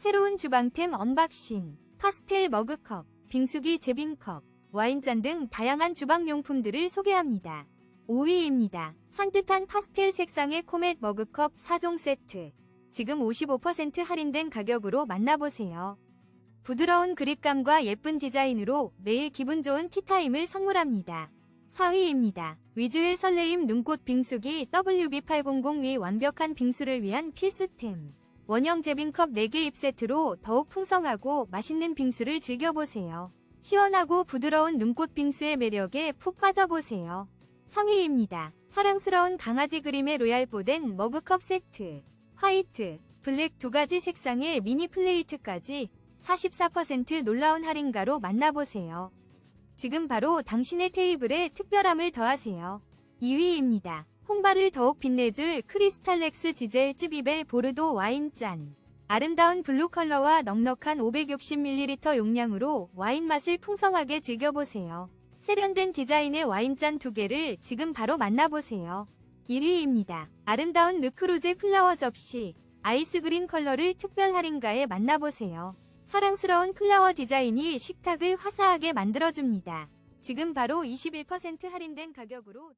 새로운 주방템 언박싱, 파스텔 머그컵, 빙수기 제빙컵, 와인잔 등 다양한 주방용품들을 소개합니다. 5위입니다. 산뜻한 파스텔 색상의 코멧 머그컵 4종 세트. 지금 55% 할인된 가격으로 만나보세요. 부드러운 그립감과 예쁜 디자인으로 매일 기분 좋은 티타임을 선물합니다. 4위입니다. 위즈웰 설레임 눈꽃 빙수기 WB800위 완벽한 빙수를 위한 필수템. 원형 제빙컵 4개 입세트로 더욱 풍성하고 맛있는 빙수를 즐겨보세요. 시원하고 부드러운 눈꽃 빙수의 매력에 푹 빠져보세요. 3위입니다. 사랑스러운 강아지 그림의 로얄 보덴 머그컵 세트. 화이트, 블랙 두 가지 색상의 미니 플레이트까지 44% 놀라운 할인가로 만나보세요. 지금 바로 당신의 테이블에 특별함을 더하세요. 2위입니다. 홍바를 더욱 빛내줄 크리스탈렉스 지젤 쯔비벨 보르도 와인잔. 아름다운 블루 컬러와 넉넉한 560ml 용량으로 와인 맛을 풍성하게 즐겨보세요. 세련된 디자인의 와인잔 두 개를 지금 바로 만나보세요. 1위입니다. 아름다운 르크로제 플라워 접시, 아이스그린 컬러를 특별 할인가에 만나보세요. 사랑스러운 플라워 디자인이 식탁을 화사하게 만들어줍니다. 지금 바로 21% 할인된 가격으로